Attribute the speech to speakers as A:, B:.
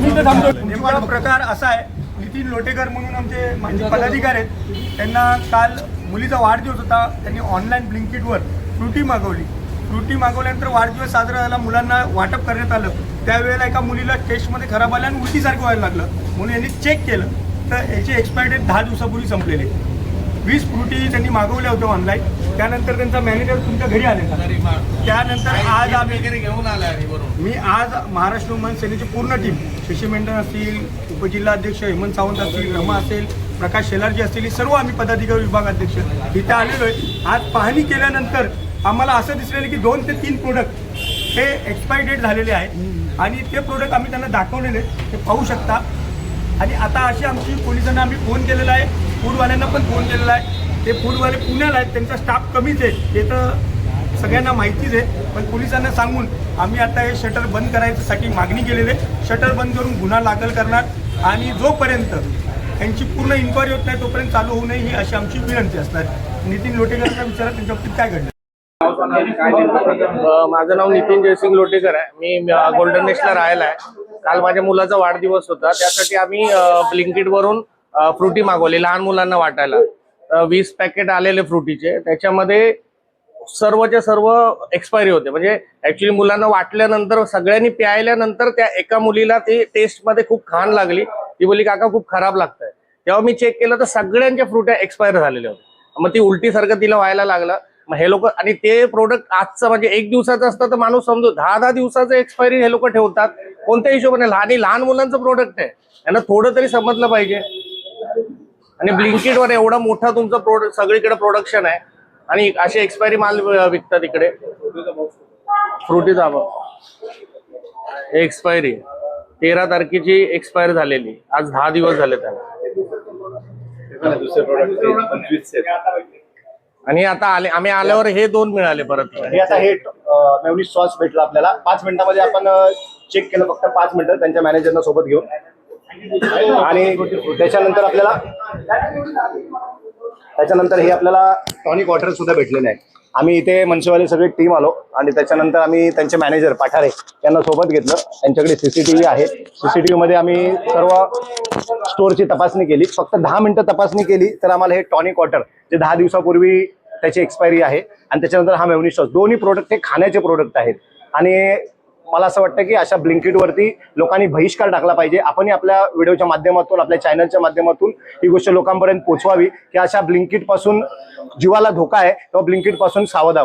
A: मी इथं थांबतो. नेमका प्रकार असा आहे नितीन लोटेकर म्हणून आमचे माजी पदाधिकारी आहेत. त्यांना काल मुलीचा वाढदिवस होता. त्यांनी ऑनलाईन ब्लिंकिटवर फ्रुटी मागवली. फ्रुटी मागवल्यानंतर वाढदिवस साजरा झाला. मुलांना वाटप करण्यात आलं. त्यावेळेला एका मुलीला टेस्टमध्ये खराब आलं आणि उलटीसारखं व्हायला लागलं. म्हणून यांनी चेक केलं. तर याची एक्सपायरी डेट दहा दिवसापूर्वी संपलेली. आहे. वीस फ्रुटी त्यांनी मागवल्या होत्या ऑनलाईन त्यानंतर त्यांचा मॅनेजर तुमच्या घरी आलेला. त्यानंतर आज आम्ही
B: घेऊन आला
A: मी आज महाराष्ट्र वुमन सेनेची पूर्ण टीम शशी मेंढन असतील उपजिल्हाध्यक्ष हेमंत सावंत असतील रमा असेल प्रकाश शेलारजी असतील हे सर्व आम्ही पदाधिकारी विभागाध्यक्ष इथे आलेलो आहे. आज पाहणी केल्यानंतर आम्हाला असं दिसलेलं की दोन ते तीन प्रोडक्ट हे एक्सपायरी डेट झालेले आहेत. आणि ते प्रोडक्ट आम्ही त्यांना दाखवलेले. ते पाहू शकता. आणि आता अशी आमची पोलिसांना आम्ही फोन केलेला आहे. फूडवाल्यांना पण फोन केलेला आहे. ते फूडवाले पुण्याला आहेत त्यांचा स्टाफ कमीच आहे. ते तर सगळ्यांना माहितीच आहे. पण पोलिसांना सांगून आम्ही आता हे शटर बंद करायच्यासाठी मागणी केलेली आहे. शटर बंद करून गुन्हा दाखल करणार आणि जोपर्यंत यांची पूर्ण इन्क्वायरी होत नाही तोपर्यंत चालू होऊ नये ही अशी आमची विनंती असणार नितीन लोटेकरांना विचारा त्यांच्या बाबतीत काय घडलं?
B: माझं नाव नितीन जयसिंग लोटेकर आहे. मी गोल्डन नेशला राहायला आहे. काल माझ्या मुलाचा वाढदिवस होता. त्यासाठी आम्ही ब्लिंकिट वरून फ्रुटी मागवली लहान मुलांना वाटायला. वीस पॅकेट आलेले फ्रुटीचे. त्याच्यामध्ये सर्वच्या सर्व एक्सपायरी होते. म्हणजे ऍक्च्युली मुलांना वाटल्यानंतर सगळ्यांनी प्यायल्यानंतर त्या एका मुलीला ती टेस्टमध्ये खूप खाण लागली. ती बोली काका खूप खराब लागतंय. तेव्हा मी चेक केलं तर सगळ्यांच्या फ्रुट्या एक्सपायर झालेल्या होत्या. मग ती उलटीसारखं तिला व्हायला लागलं. मग हे लोक आणि ते प्रोडक्ट आजचं म्हणजे एक दिवसाचं असतं तर माणूस समजू दहा दहा दिवसाचं एक्सपायरी हे लोक ठेवतात. कोणत्या हिशोबाने लहान आणि लहान मुलांचं प्रोडक्ट आहे. यांना थोडं तरी समजलं पाहिजे. आणि ब्लिंकिटवर एवढा मोठा तुमचं प्रोडक्ट सगळीकडे प्रोडक्शन आहे. आणि असे एक्सपायरी माल विकतात इकडे. फ्रुटीचा एक्सपायरी तेरा तारखेची एक्सपायर झालेली. आज दहा दिवस झाले त्याला. आणि आता आले आम्ही आल्यावर हे दोन मिळाले परत.
C: हे आता हे सॉस भेटला आपल्याला. पाच मिनिटामध्ये आपण चेक केलं फक्त पाच मिनिटं. त्यांच्या मॅनेजरना सोबत घेऊन. आणि त्याच्यानंतर आपल्याला त्याच्यानंतर हे आपल्याला टॉनिक वॉटर सुद्धा भेटलेले आहे. आम्ही इथे मनसेवाले सगळे टीम आलो. आणि त्याच्यानंतर आम्ही त्यांचे मॅनेजर पाठारे यांना सोबत घेतलं. त्यांच्याकडे सीसीटीव्ही आहे. सीसीटीव्ही मध्ये आम्ही सर्व स्टोअरची तपासणी केली. फक्त दहा मिनिटं तपासणी केली तर आम्हाला हे टॉनिक वॉटर जे दहा दिवसापूर्वी त्याची एक्सपायरी आहे. आणि त्याच्यानंतर हा मेवनी सॉस दोन्ही प्रोडक्ट हे खाण्याचे प्रोडक्ट आहेत. आणि मला असं वाटतं की अशा ब्लिंकिटवरती लोकांनी बहिष्कार टाकला पाहिजे. आपणही आपल्या व्हिडिओच्या माध्यमातून आपल्या चॅनलच्या माध्यमातून ही गोष्ट लोकांपर्यंत पोहोचवावी की अशा ब्लिंकिटपासून जीवाला धोका आहे तेव्हा ब्लिंकिटपासून सावध